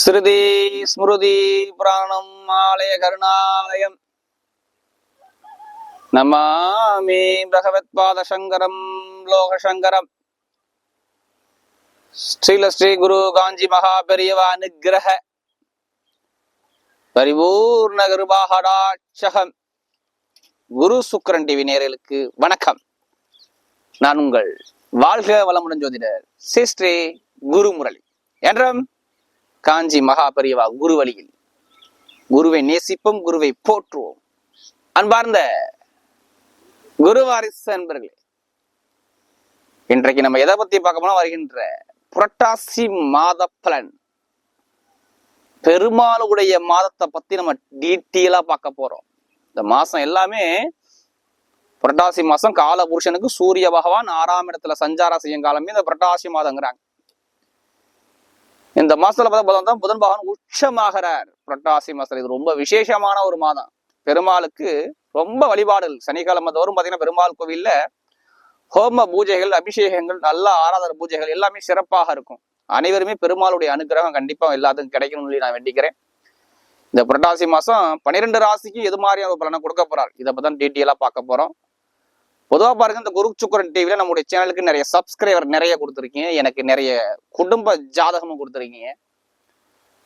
ஸ்ருதி ஸ்மிருதி புராணம் ஆலய கருணாலயம். நமாமி பகவத் பாத சங்கரம் லோக சங்கரம் ஸ்ரீல ஸ்ரீ குரு காஞ்சி மகா பெரியவா அனுகிரக. பரிபூர்ண கிருபாகடாட்சகம். குரு சுக்கரன் டிவி நேரலுக்கு வணக்கம். நான் உங்கள் வாழ்க வளமுடன் ஜோதிடர் ஸ்ரீ ஸ்ரீ குரு முரளி என்றும் காஞ்சி மகா பெரியவா குரு வழியில் குருவை நேசிப்போம் குருவை போற்றுவோம். அன்பார்ந்த குருவாரிசு அன்பர்களே இன்றைக்கு நம்ம எதை பத்தி பார்க்க போனா வருகின்ற புரட்டாசி மாத பலன் பெருமாளுடைய மாதத்தை பத்தி நம்ம டீட்டெயிலா பார்க்க போறோம். இந்த மாசம் எல்லாமே புரட்டாசி மாசம் கால புருஷனுக்கு சூரிய பகவான் ஆறாம் இடத்துல சஞ்சாரம் செய்யும் காலமே இந்த புரட்டாசி மாதங்கிறாங்க. இந்த மாசத்துல பார்த்தா புதன் பகவான் உச்சமாகிறார். புரட்டாசி மாசத்துல. இது ரொம்ப விசேஷமான ஒரு மாதம். பெருமாளுக்கு ரொம்ப வழிபாடுகள். சனிக்கிழமை தோறும் பார்த்தீங்கன்னா பெருமாள் கோவில்ல ஹோம பூஜைகள் அபிஷேகங்கள் நல்ல ஆராதன பூஜைகள் எல்லாமே சிறப்பாக இருக்கும். அனைவருமே பெருமாளுடைய அனுகிரகம் கண்டிப்பா எல்லாத்துக்கும் கிடைக்கணும்னு சொல்லி நான் வேண்டிக்கிறேன். இந்த புரட்டாசி மாசம் பன்னிரெண்டு ராசிக்கு எது மாதிரியான ஒரு பலனை கொடுக்க போறார்? இதை பத்தி டீட்டெயிலா பார்க்க போறோம். பொதுவாக பாருங்க இந்த குரு சுக்கரன் டிவியில் நம்முடைய சேனலுக்கு நிறைய சப்ஸ்கிரைபர் நிறைய கொடுத்துருக்கீங்க. எனக்கு நிறைய குடும்ப ஜாதகமும் கொடுத்துருக்கீங்க.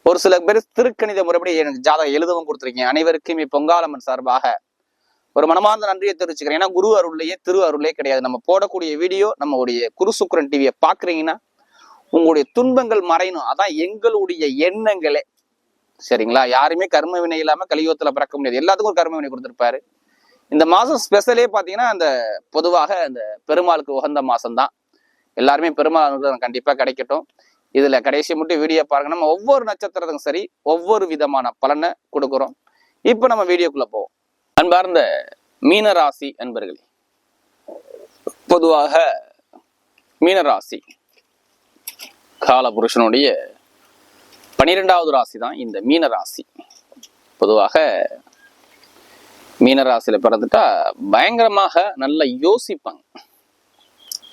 ஒரு சில பேர் திருக்கணித முறைப்படி எனக்கு ஜாதகம் எழுதவும் கொடுத்துருக்கீங்க. அனைவருக்கும் பொங்காலம்மன் சார்பாக ஒரு மனமார்ந்த நன்றியை தெரிவிச்சுக்கிறேன். ஏன்னா குரு அருள்லையே திரு அருளே கிடையாது. நம்ம போடக்கூடிய வீடியோ நம்மளுடைய குரு சுக்கரன் டிவியை பார்க்குறீங்கன்னா உங்களுடைய துன்பங்கள் மறையணும். அதான் எங்களுடைய எண்ணங்களே. சரிங்களா? யாருமே கர்ம வினை இல்லாமல் கலியுகத்தில் பிறக்க முடியாது. எல்லாத்துக்கும் ஒரு கர்ம வினை கொடுத்துருப்பாரு. இந்த மாதம் ஸ்பெஷலே பார்த்தீங்கன்னா அந்த பொதுவாக அந்த பெருமாளுக்கு உகந்த மாசம் தான் எல்லாருமே பெருமாள் அனுகிரகம் கண்டிப்பாக கிடைக்கட்டும். இதுல கடைசி மட்டும் வீடியோ பாருங்க. நம்ம ஒவ்வொரு நட்சத்திரத்துக்கும் சரி ஒவ்வொரு விதமான பலனை கொடுக்குறோம். இப்போ நம்ம வீடியோக்குள்ளே போவோம். அன்பார்ந்த மீனராசி அன்பர்களே பொதுவாக மீனராசி காலபுருஷனுடைய பனிரெண்டாவது ராசி தான் இந்த மீனராசி. பொதுவாக மீனராசியில பிறந்துட்டா பயங்கரமாக நல்லா யோசிப்பாங்க.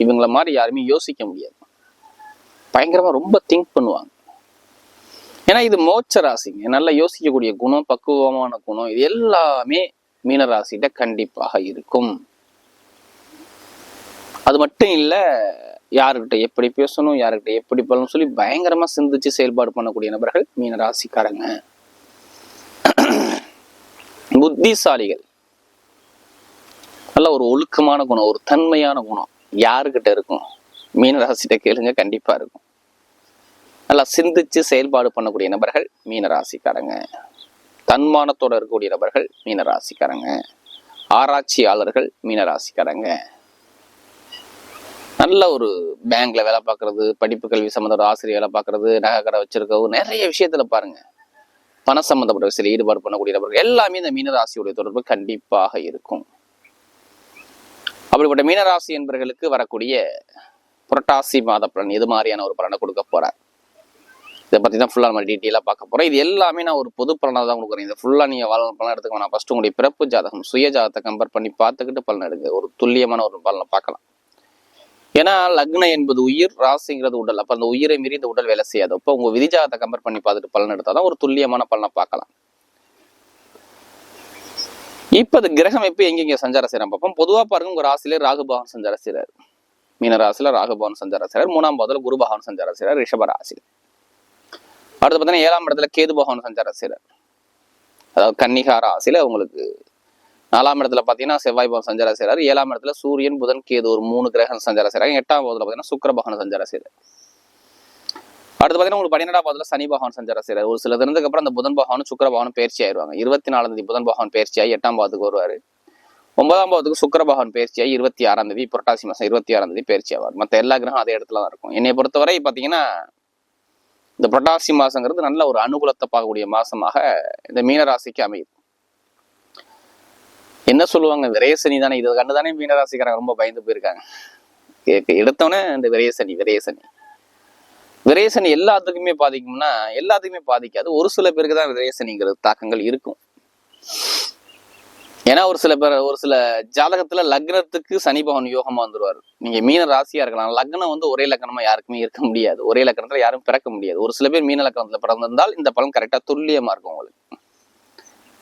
இவங்கள மாதிரி யாருமே யோசிக்க முடியாது. பயங்கரமா ரொம்ப திங்க் பண்ணுவாங்க. ஏன்னா இது மோட்ச ராசிங்க. நல்லா யோசிக்கக்கூடிய குணம் பக்குவமான குணம் இது எல்லாமே மீனராசிகிட்ட கண்டிப்பாக இருக்கும். அது மட்டும் இல்லை யாருக்கிட்ட எப்படி பேசணும் யாருக்கிட்ட எப்படி பண்ணணும் சொல்லி பயங்கரமாக சிந்திச்சு செயல்பாடு பண்ணக்கூடிய நபர்கள் மீனராசிக்காரங்க. புத்திசாலிகள். நல்ல ஒரு ஒழுக்கமான குணம் ஒரு தன்மையான குணம் யாருக்கிட்ட இருக்கும்? மீனராசிட்ட கேளுங்க கண்டிப்பா இருக்கும். நல்லா சிந்திச்சு செயல்பாடு பண்ணக்கூடிய நபர்கள் மீனராசிக்காரங்க தன்மானத்தோட இருக்கக்கூடிய நபர்கள் மீனராசிக்காரங்க ஆராய்ச்சியாளர்கள் மீனராசிக்காரங்க நல்ல ஒரு பேங்க்ல வேலை பார்க்கறது படிப்பு கல்வி சம்மந்தோட ஆசிரியர் வேலை பார்க்கறது நகை கடை வச்சிருக்கவும் நிறைய விஷயத்துல பாருங்க. பண சம்பந்தப்பட்ட விஷயத்தில் ஈடுபாடு பண்ணக்கூடிய நபர்கள் எல்லாமே இந்த மீனராசியுடைய தொடர்பு கண்டிப்பாக இருக்கும். அப்படிப்பட்ட மீனராசி என்பவர்களுக்கு வரக்கூடிய புரட்டாசி மாத பலன் எது மாதிரியான ஒரு பலனை கொடுக்க போறார்? இதை பற்றி தான் ஃபுல்லா நம்ம டீட்டெயிலாக பார்க்க போகிறோம் இது எல்லாமே நான் ஒரு பொது பலனாக தான் கொடுக்குறேன். இது ஃபுல்லா நீங்க வாழ் பலன் எடுத்துக்க வேணாம் ஃபர்ஸ்ட் உங்களுடைய பிறப்பு ஜாதகம் சுய ஜாதகத்தை கம்பேர் பண்ணி பார்த்துக்கிட்டு பலன் எடுங்க. ஒரு துல்லியமான ஒரு பலனை பார்க்கலாம். ஏன்னா லக்னம் என்பது உயிர் ராசிங்கிறது உடல். அப்போ அந்த உயிரை மீறி இந்த உடல் வேலை செய்யாது. அப்போ உங்க விதிஜாதத்தை கம்பேர் பண்ணி பார்த்துட்டு பலன் எடுத்தாதான் ஒரு துல்லியமான பலனை பார்க்கலாம். இப்போ அது கிரகம் எப்போ எங்கெங்கே சஞ்சாரம் செய்யறான் பார்ப்போம் பொதுவாக பாருங்க உங்கள் ராசியில ராகுபவன் சஞ்சாரம் செய்கிறார் மீன ராசியில் ராகுபவன் சஞ்சாரம் செய்கிறார் மூணாம் பாதத்தில் குரு பகவான் சஞ்சாரம் செய்கிறார் ரிஷப ராசியில். அடுத்து பார்த்தீங்கன்னா ஏழாம் இடத்துல கேது பகவான் சஞ்சாரம் செய்கிறார் அதாவது கன்னிகா ராசியில உங்களுக்கு நாலாம் இடத்துல பாத்தீங்கன்னா செவ்வாய் பவன் சஞ்சாரம் செய்யறாரு ஏழாம் இடத்துல சூரியன் புதன் கேது ஒரு மூணு கிரகம் சஞ்சாரம் செய்கிறாங்க எட்டாம் பாதத்துல பாத்தீங்கன்னா சுக்கர பகவான் சஞ்சாரம் செய்யறாரு அடுத்து பாத்தீங்கன்னா உங்களுக்கு பன்னிரெண்டாம் பாதத்துல சனி பகவான் சஞ்சாரம் செய்கிறார் ஒரு சில தினத்துக்கு அப்புறம் அந்த புதன் பகவானும் சுக்கர பகவானும் பயிற்சி ஆயிடுவாங்க இருபத்தி நாலாம் தேதி புதன் பகவான் பயிற்சி ஆகி எட்டாம் பாவத்துக்கு வருவாரு. ஒன்பதாம் பாவத்துக்கு சுக்கர பகவான் பயிற்சியாகி இருபத்தி ஆறாம் தேதி புரட்டாசி மாசம் இருபத்தி ஆறாம் தேதி பயிற்சி ஆவார். மற்ற எல்லா கிரகம் அதே இடத்துல தான் இருக்கும். என்னை பொறுத்தவரை பாத்தீங்கன்னா இந்த புரட்டாசி மாசங்கிறது நல்ல ஒரு அனுகூலத்தை பார்க்கக்கூடிய மாசமாக இந்த மீனராசிக்கு அமையுது என்ன சொல்லுவாங்க? விரயசனி தானே? இதை கண்டு தானே மீனராசிக்காரங்க ரொம்ப பயந்து போயிருக்காங்க. கேட்க எடுத்தோடனே இந்த விரயசனி விரயசனி விரயசனி எல்லாத்துக்குமே பாதிக்கும்னா எல்லாத்துக்குமே பாதிக்காது. ஒரு சில பேருக்கு தான் விரயசனிங்கிறது தாக்கங்கள் இருக்கும். ஏன்னா ஒரு சில பேர் ஒரு சில ஜாதகத்துல லக்னத்துக்கு சனி பகவான் யோகமா வந்துருவார். நீங்க மீன ராசியா இருக்கலாம். லக்னம் வந்து ஒரே லக்னமா யாருக்குமே இருக்க முடியாது. ஒரே லக்னத்துல யாரும் பிறக்க முடியாது. ஒரு சில பேர் மீன லக்னத்துல பிறந்திருந்தால் இந்த பலன் கரெக்டா துல்லியமா இருக்கும் உங்களுக்கு.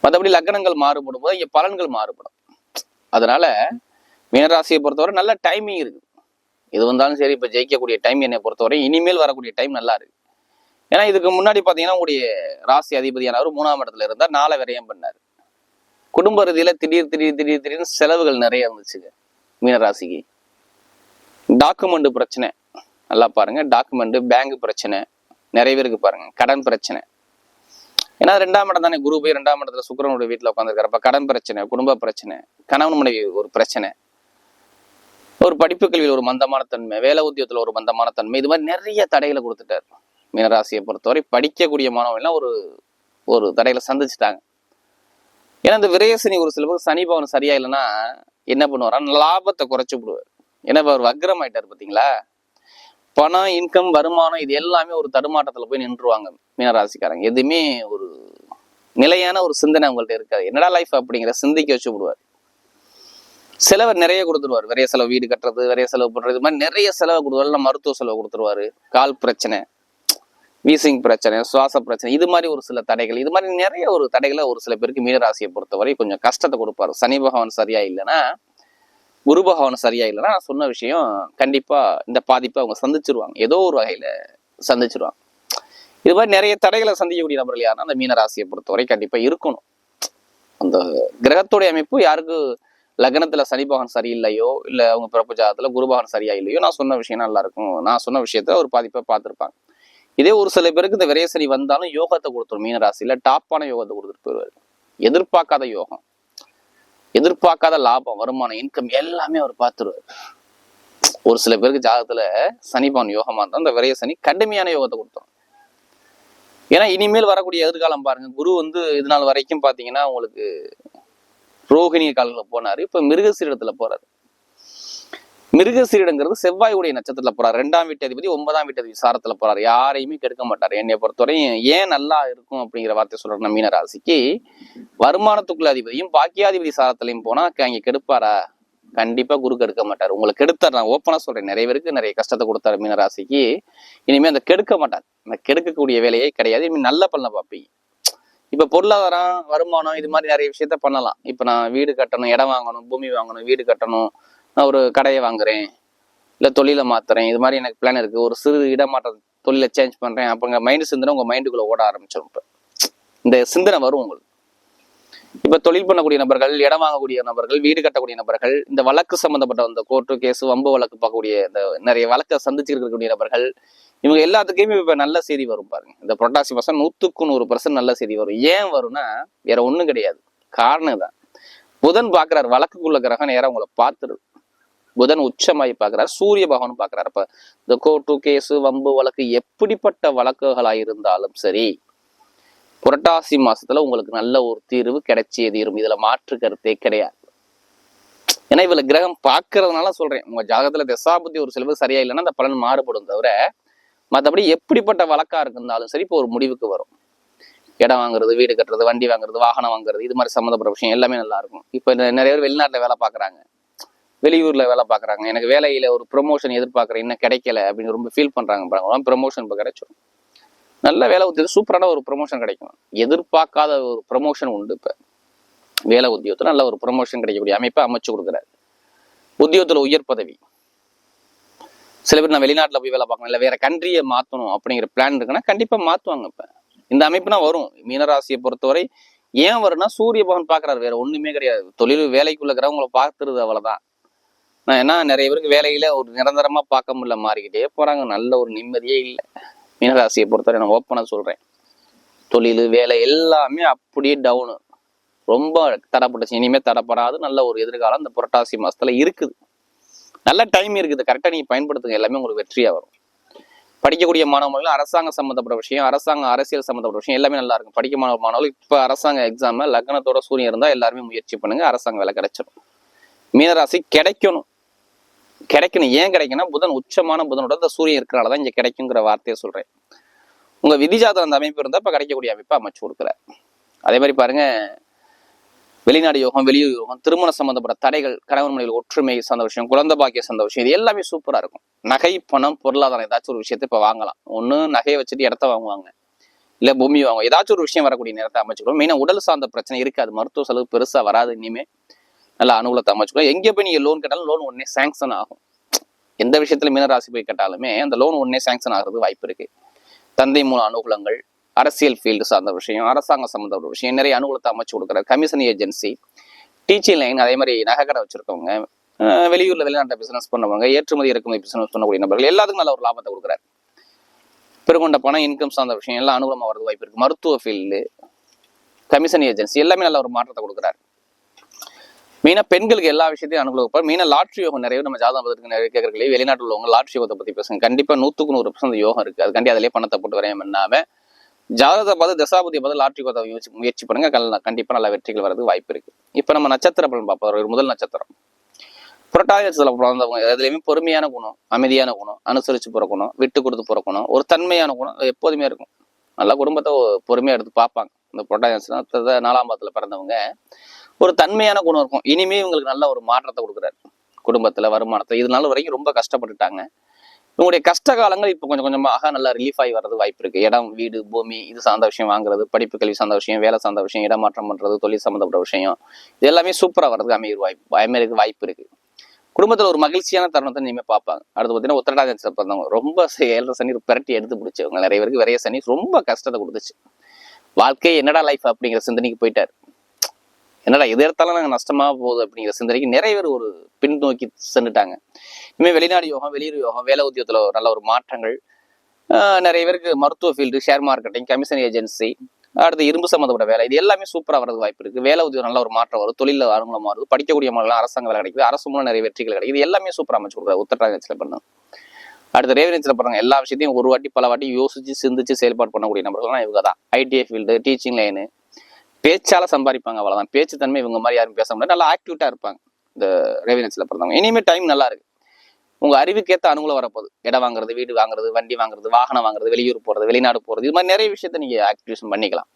மற்றபடி லக்னங்கள் மாறுபடும் போது இங்கே பலன்கள் மாறுபடும். அதனால மீனராசியை பொறுத்தவரை நல்ல டைமிங் இருக்கு. எது வந்தாலும் சரி இப்போ ஜெயிக்கக்கூடிய டைம் என்னை பொறுத்தவரை இனிமேல் வரக்கூடிய டைம் நல்லா இருக்கு. ஏன்னா இதுக்கு முன்னாடி பார்த்தீங்கன்னா உங்களுடைய ராசி அதிபதியானவர் மூணாம் இடத்துல இருந்தார். நாளை விரயம் பண்ணார். குடும்ப ரீதியில் திடீர் திடீர் திடீர் திடீர்னு செலவுகள் நிறைய இருந்துச்சுங்க மீனராசிக்கு. டாக்குமெண்ட் பிரச்சனை. நல்லா பாருங்க. டாக்குமெண்ட் பேங்க் பிரச்சனை. நிறைய பேருக்கு பாருங்க. கடன் பிரச்சனை. ஏன்னா ரெண்டாம் இடம் தானே. குரு போய் ரெண்டாம் இடத்துல சுக்கிரனுடைய வீட்டுல உட்காந்துருக்கிறப்ப கடன் பிரச்சனை குடும்ப பிரச்சனை கணவன் மனைவி ஒரு பிரச்சனை. ஒரு படிப்பு கல்வியில் ஒரு மந்தமான தன்மை வேலை உத்தியத்தில் ஒரு மந்தமான தன்மை இது மாதிரி நிறைய தடைகளை கொடுத்துட்டார். மீனராசியை பொறுத்தவரை படிக்கக்கூடிய மாணவர்கள்லாம் ஒரு ஒரு தடைகளை சந்திச்சுட்டாங்க. ஏன்னா இந்த விரயசனி ஒரு சில பேர் சனி பவன் சரியா இல்லைன்னா என்ன பண்ணுவாரா? லாபத்தை குறைச்சு விடுவார். ஏன்னா இப்போ அவர் வக்ரம் ஆயிட்டார் பாத்தீங்களா? பணம் இன்கம் வருமானம் இது எல்லாமே ஒரு தடுமாற்றத்தில் போய் நின்றுவாங்க மீனராசிக்காரங்க. எதுவுமே ஒரு நிலையான ஒரு சிந்தனை அவங்கள்ட்ட இருக்காது. என்னடா லைஃப் அப்படிங்கிற சிந்திக்க வச்சு விடுவார். செலவு நிறைய கொடுத்துருவார். நிறைய செலவு வீடு கட்டுறது நிறைய செலவு பண்ணுறது இது மாதிரி நிறைய செலவு கொடுத்துருவாரு இல்லை மருத்துவ செலவு கொடுத்துருவாரு. கால் பிரச்சனை வீசிங் பிரச்சனை சுவாச பிரச்சனை இது மாதிரி ஒரு சில தடைகள் இது மாதிரி நிறைய ஒரு தடைகளை ஒரு சில பேருக்கு மீனராசியை பொறுத்தவரை கொஞ்சம் கஷ்டத்தை கொடுப்பாரு. சனி பகவான் சரியா இல்லைன்னா குரு பகவான் சரியா இல்லைன்னா நான் சொன்ன விஷயம் கண்டிப்பா இந்த பாதிப்பை அவங்க சந்திச்சிருவாங்க. ஏதோ ஒரு வகையில சந்திச்சிருவாங்க. இது மாதிரி நிறைய தடைகளை சந்திக்கக்கூடிய நபர்கள் யாருன்னா அந்த மீனராசியை பொறுத்தவரை கண்டிப்பா இருக்கணும். அந்த கிரகத்துடைய அமைப்பு யாருக்கு லக்னத்துல சனி பகவான் சரியில்லையோ இல்லை அவங்க பிறப்பு ஜாதத்துல குரு பகவான் சரியா இல்லையோ நான் சொன்ன விஷயம் நல்லா இருக்கும். நான் சொன்ன விஷயத்த ஒரு பாதிப்பை பார்த்திருப்பாங்க. இதே ஒரு சில பேருக்கு இந்த விரயசனி வந்தாலும் யோகத்தை கொடுத்துரும். மீனராசியில டாப்பான யோகத்தை கொடுத்துட்டு போயிடுவாரு. எதிர்பார்க்காத யோகம். எதிர்பார்க்காத லாபம் வருமானம் இன்கம் எல்லாமே அவர் பார்த்துருவார். ஒரு சில பேருக்கு ஜாதகத்துல சனிபான் யோகமா இருந்தோம் அந்த விரைய சனி கடுமையான யோகத்தை கொடுத்தோம். ஏன்னா இனிமேல் வரக்கூடிய எதிர்காலம் பாருங்க குரு வந்து இது நாள் வரைக்கும் பாத்தீங்கன்னா உங்களுக்கு ரோகிணி காலத்துல போனாரு இப்ப மிருகசீரிடத்துல போறாரு. மிருகசீரிடங்கிறது செவ்வாயுடைய நட்சத்திரத்தில் போறாரு. ரெண்டாம் வீட்டு அதிபதி ஒன்பதாம் வீட்டு அதிபதி சாரத்துல போறாரு. யாரையுமே கெடுக்க மாட்டாரு. என்னை பொறுத்தவரையும் ஏன் நல்லா இருக்கும் அப்படிங்கிற வார்த்தை சொல்ற மீன ராசிக்கு வருமானத்துக்குள்ள அதிபதியும் பாக்கியாதிபதி சாரத்திலையும் போனா அங்கே கெடுப்பாரா? கண்டிப்பா குரு கெடுக்க மாட்டார். உங்களுக்கு கெடுத்தார். நான் ஓப்பனா சொல்றேன். நிறைய பேருக்கு நிறைய கஷ்டத்தை கொடுத்தாரு மீன ராசிக்கு. இனிமே அந்த கெடுக்க மாட்டார். அந்த கெடுக்கக்கூடிய வேலையே கிடையாது. இனிமே நல்ல பலனை பார்ப்பீங்க. இப்ப பொருளாதாரம் வருமானம் இது மாதிரி நிறைய விஷயத்த பண்ணலாம். இப்ப நான் வீடு கட்டணும் இடம் வாங்கணும் பூமி வாங்கணும் வீடு கட்டணும். நான் ஒரு கடையை வாங்குறேன் இல்லை தொழிலை மாத்துறேன் இது மாதிரி எனக்கு பிளான் இருக்கு. ஒரு சிறு இடமாற்றம் தொழிலை சேஞ்ச் பண்றேன். அப்போங்க மைண்டு சிந்தனை உங்க மைண்டுக்குள்ளே ஓட ஆரம்பிச்சிடும் இப்போ. இந்த சிந்தனை வரும் உங்களுக்கு. இப்போ தொழில் பண்ணக்கூடிய நபர்கள் இடம் வாங்கக்கூடிய நபர்கள் வீடு கட்டக்கூடிய நபர்கள் இந்த வழக்கு சம்மந்தப்பட்ட அந்த கோர்ட்டு கேஸ் வம்பு வழக்கு பார்க்கக்கூடிய இந்த நிறைய வழக்கை சந்திச்சு இருக்கக்கூடிய நபர்கள் இவங்க எல்லாத்துக்குமே இப்ப நல்ல செய்தி வரும் பாருங்க. இந்த புரட்டாசி மாதம் நூற்றுக்கு நூறு பர்சன்ட் நல்ல செய்தி வரும். ஏன் வரும்னா வேற ஒண்ணும் கிடையாது. காரணம் தான் புதன் பார்க்குறாரு வழக்குக்குள்ள கிரகம் நேரம் உங்களை பார்த்துருது. புதன் உச்சமாய் பார்க்கிறார் சூரிய பகவான் பார்க்கிறார். அப்ப இந்த கோர்ட்டு கேஸு வம்பு வழக்கு எப்படிப்பட்ட வழக்குகளா இருந்தாலும் சரி புரட்டாசி மாசத்துல உங்களுக்கு நல்ல ஒரு தீர்வு கிடைச்சே தீரும். இதுல மாற்று கருத்தே கிடையாது. ஏன்னா இவள கிரகம் பார்க்கறதுனால சொல்றேன். உங்க ஜாதகத்துல தசாபுத்தி ஒரு சிலவு சரியா இல்லைன்னா அந்த பலன் மாறுபடும் தவிர மற்றபடி எப்படிப்பட்ட வழக்கா இருந்தாலும் சரி இப்போ ஒரு முடிவுக்கு வரும். இடம் வாங்குறது வீடு கட்டுறது வண்டி வாங்குறது வாகனம் வாங்குறது இது மாதிரி சம்மந்தப்பட்ட விஷயம் எல்லாமே நல்லா இருக்கும். இப்போ நிறைய பேர் வெளிநாட்டுல வேலை பார்க்குறாங்க. வெளியூர்ல வேலை பார்க்கறாங்க எனக்கு வேலையில ஒரு ப்ரொமோஷன் எதிர்பார்க்குறேன் இன்னும் கிடைக்கல அப்படின்னு ரொம்ப ஃபீல் பண்றாங்க. ப்ரொமோஷன் இப்போ கிடைச்சிடும் நல்ல வேலை உத்தியோகம் சூப்பரான ஒரு ப்ரொமோஷன் கிடைக்கும். எதிர்பார்க்காத ஒரு ப்ரொமோஷன் உண்டு இப்போ. வேலை உத்தியோகத்தில் நல்ல ஒரு ப்ரொமோஷன் கிடைக்கக்கூடிய அமைப்பை அமைச்சு கொடுக்குறாரு. உத்தியோகத்தில் உயர் பதவி. சில பேர் நான் வெளிநாட்டில் போய் வேலை பார்க்கணும் இல்லை வேற கண்ட்ரியை மாற்றணும் அப்படிங்கிற பிளான் இருக்குன்னா கண்டிப்பாக மாற்றுவாங்க இப்ப. இந்த அமைப்புனா வரும். மீனராசியை பொறுத்தவரை ஏன் வரும்னா சூரிய பகவான் பார்க்குறாரு வேற ஒன்றுமே கிடையாது. தொழில் வேலைக்குள்ள இருக்கிறவங்கள பார்த்துருது அவ்வளோதான் ஏன்னா நிறைய பேருக்கு வேலையில ஒரு நிரந்தரமா பார்க்க முடியல மாறிக்கிட்டே போறாங்க. நல்ல ஒரு நிம்மதியே இல்லை. மீனராசியை பொறுத்தவரை நான் ஓப்பனாக சொல்றேன். தொழில் வேலை எல்லாமே அப்படியே டவுனு ரொம்ப தடப்பட்டுச்சு. இனிமே தடப்படாது. நல்ல ஒரு எதிர்காலம் இந்த புரட்டாசி மாசத்துல இருக்குது. நல்ல டைம் இருக்குது. கரெக்டாக நீங்கள் பயன்படுத்துங்க. எல்லாமே உங்களுக்கு வெற்றியாக வரும். படிக்கக்கூடிய மாணவர்கள் அரசாங்கம் சம்மந்தப்பட்ட விஷயம் அரசாங்க அரசியல் சம்மந்தப்பட்ட விஷயம் எல்லாமே நல்லா இருக்கும். படிக்க மாணவ மாணவர்கள் இப்போ அரசாங்க எக்ஸாமில் லக்னத்தோட சூரியன் இருந்தால் எல்லாருமே முயற்சி பண்ணுங்க. அரசாங்க வேலை கிடைச்சிடும் மீனராசி கிடைக்கணும். கிடைக்கணும். ஏன் கிடைக்கணும் புதன் உச்சமான புதனோட இந்த சூரியன் இருக்கிறனால தான் இங்க கிடைக்குங்கிற வார்த்தையை சொல்றேன். உங்க விதிஜாதம் அந்த அமைப்பு இருந்தால் இப்போ கிடைக்கக்கூடிய அமைப்பை அமைச்சு கொடுக்குறாரு அதே மாதிரி பாருங்க வெளிநாடு யோகம் வெளியூர் யோகம் திருமண சம்பந்தப்பட்ட தடைகள் கணவன் மனைவி ஒற்றுமை சார்ந்த விஷயம் குழந்தை பாக்கிய சார்ந்த விஷயம் இது எல்லாமே சூப்பரா இருக்கும். நகை பணம் பொருளாதாரம் ஏதாச்சும் ஒரு விஷயத்தை இப்ப வாங்கலாம். ஒண்ணு நகையை வச்சுட்டு இடத்த வாங்குவாங்க. இல்ல பூமி வாங்குவோம் ஏதாச்சும் ஒரு விஷயம் வரக்கூடிய நேரத்தை அமைச்சுக்கணும் மெயினாக உடல் சார்ந்த பிரச்சனை இருக்காது. மருத்துவ செலவு பெருசா வராது இனிமே. நல்ல அனுகூலத்தை அமைச்சுக்கலாம் எங்கே போய் நீங்கள் லோன் கேட்டாலும் லோன் உடனே சாங்ஷன் ஆகும். எந்த விஷயத்துல மீனராசி போய் கேட்டாலுமே அந்த லோன் உடனே சாங்ஷன் ஆகிறது வாய்ப்பு இருக்கு. தந்தை மூலம் அனுகூலங்கள் அரசியல் ஃபீல்டு சார்ந்த விஷயம் அரசாங்க சம்மந்தப்பட்ட விஷயம் நிறைய அனுகூலத்தை அமைச்சு கொடுக்குற கமிஷன் ஏஜென்சி டீச்சிங் லைன் அதே மாதிரி நகைக்கடை வச்சிருக்கவங்க வெளியூரில் வெளியூர்ல வெளிநாட்டில் பிசினஸ் பண்ணவங்க ஏற்றுமதி இறக்குமதி பிசினஸ் பண்ணக்கூடிய நபர்கள் எல்லாத்துக்கும் நல்ல ஒரு லாபத்தை கொடுக்குறாரு. பெருங்கொண்ட பணம் இன்கம் சார்ந்த விஷயம் எல்லாம் அனுகூலமாக வரது வாய்ப்பு இருக்கு. மருத்துவ ஃபீல்டு கமிஷன் ஏஜென்சி எல்லாமே நல்ல ஒரு மாற்றத்தை கொடுக்குறாரு. மெயினாக பெண்களுக்கு எல்லா விஷயத்தையும் அனுகூலம் மீன லாட்ரி யோகம் நிறைய நம்ம ஜாதகம் பார்த்துருக்கு நிறைய கேட்கறீங்களே வெளிநாட்டில் உள்ளவங்க லாட்ரி யோகத்தை பத்தி பேசுங்க. கண்டிப்பாக நூற்றுக்கு நூறு பர்சன்ட் யோகம் இருக்குது அது கண்டி அதிலே பணத்தை போட்டு வரையும் பண்ணாம ஜாதகத்தை பார்த்து தசாபதியை பார்த்து லாட்ரி யோகத்தை முயற்சி முயற்சி பண்ணுங்க. கல்~ கண்டிப்பாக நல்ல வெற்றிகள் வரதுக்கு வாய்ப்பு இருக்குது இப்போ நம்ம நட்சத்திர பலன் பார்ப்போம். ஒரு முதல் நட்சத்திரம். புரட்டாதி நட்சத்திரம் பிறந்தவங்க எதுலையுமே பொறுமையான குணம் அமைதியான குணம் அனுசரித்து பிறக்கணும் விட்டு கொடுத்து பிறக்கணும் ஒரு தன்மையான குணம் அது எப்போதுமே இருக்கும். நல்லா குடும்பத்தை பொறுமையாக எடுத்து பார்ப்பாங்க. இந்த புரட்டாதி நாலாம் பாதத்தில் பிறந்தவங்க ஒரு தன்மையான குணம் இருக்கும். இனிமே இவங்களுக்கு நல்ல ஒரு மாற்றத்தை கொடுக்குறாரு. குடும்பத்துல வருமானத்தை இதனால வரைக்கும் ரொம்ப கஷ்டப்பட்டுட்டாங்க. இவங்களுடைய கஷ்ட காலங்கள் இப்போ கொஞ்சம் கொஞ்சமாக நல்லா ரிலீஃப் ஆகி வர்றது வாய்ப்பு இருக்கு. இடம் வீடு பூமி இது சார்ந்த விஷயம் வாங்குறது படிப்பு கல்வி சார்ந்த விஷயம் வேலை சார்ந்த விஷயம் இடமாற்றம் பண்றது தொழில் சம்மந்தப்பட்ட விஷயம் இது எல்லாமே சூப்பரா வர்றதுக்கு அமைய வாய்ப்பு அமையறதுக்கு வாய்ப்பு இருக்கு. குடும்பத்துல ஒரு மகிழ்ச்சியான தருணத்தை இனிமே பார்ப்பாங்க. அடுத்து பார்த்தீங்கன்னா உத்தரடாதி நட்சத்திரம் பிறந்தவங்க ரொம்ப ஏழரை சனி பிரட்டி எடுத்து பிடிச்சவங்க நிறைய பேருக்கு விரைய சனி ரொம்ப கஷ்டத்தை கொடுத்துச்சு. வாழ்க்கை என்னடா லைஃப் அப்படிங்கிற சிந்தனைக்கு போயிட்டாரு. என்னடா எது எடுத்தாலும் நாங்கள் நஷ்டமாக போகுது அப்படிங்கிற சிந்தனைக்கு நிறைய பேர் ஒரு பின்னோக்கி சென்றுட்டாங்க. இனிமேல் வெளிநாடு யோகம் வெளியூர் யோகம் வேலை உத்தியோகத்துல நல்ல ஒரு மாற்றங்கள். நிறைய பேருக்கு மருத்துவ field share marketing commission agency அடுத்து இரும்பு சம்மந்தப்பட்ட வேலை இது எல்லாமே சூப்பராக வரது வாய்ப்பு இருக்குது வேலை உத்தியோகம் நல்ல ஒரு மாற்றம் வரும் தொழிலில் அனுகூலம் வருது படிக்கக்கூடிய மாணவர்கள் அரசாங்க வேலை கிடைக்குது அரசு மூலம் நிறைய வெற்றிகள் கிடைக்குது. எல்லாமே சூப்பராக அமைச்சு கொடுக்குறாரு உத்தரகாங்கத்தில் பண்ணணும் அடுத்து ரேவனிச்சில் பாருங்க எல்லா விஷயத்தையும் ஒரு வாட்டி பல வாட்டி யோசிச்சு சிந்திச்சு செயல்பாடு பண்ணக்கூடிய நபர்கள்லாம் இவங்க தான். ஐடிஐ ஃபீல்டு டீச்சிங் லைனு பேச்சால சம்பாதிப்பாங்க அவ்வளோதான் பேச்சு தன்மை இவங்க மாதிரி யாரும் பேச முடியாது. நல்லா ஆக்டிவிட்டா இருப்பாங்க இந்த ரெவினன்ஸில் பிறந்தவங்க. இனிமே டைம் நல்லா இருக்கு. உங்க அறிவுக்கேத்த அனுகூலம் வரப்போகுது. இடம் வாங்குறது வீடு வாங்குறது வண்டி வாங்குறது வாகனம் வாங்குறது வெளியூர் போறது வெளிநாடு போறது. இது மாதிரி நிறைய விஷயத்த நீங்க ஆக்டிவேஷன் பண்ணிக்கலாம்.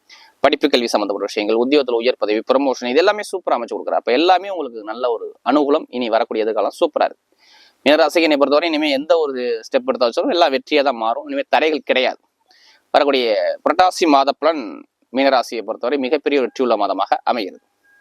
படிப்பு கல்வி சம்பந்தப்பட்ட விஷயங்கள் உத்தியோகத்தில் உயர் பதவி ப்ரமோஷன் இது எல்லாமே சூப்பராக அமைச்சு கொடுக்குறா அப்போ எல்லாமே உங்களுக்கு நல்ல ஒரு அனுகூலம் இனி வரக்கூடிய எதிர்காலம் சூப்பராக இருக்கு. மீனராசிகனை பொறுத்தவரை இனிமேல் எந்த ஒரு ஸ்டெப் எடுத்து வச்சாலும் எல்லாம் வெற்றியாக தான் மாறும். இனிமேல் தடைகள் கிடையாது. வரக்கூடிய புரட்டாசி மாத பலன் மீனராசியை பொறுத்தவரை மிகப்பெரிய வெற்றியுள்ள மாதமாக அமைகிறது.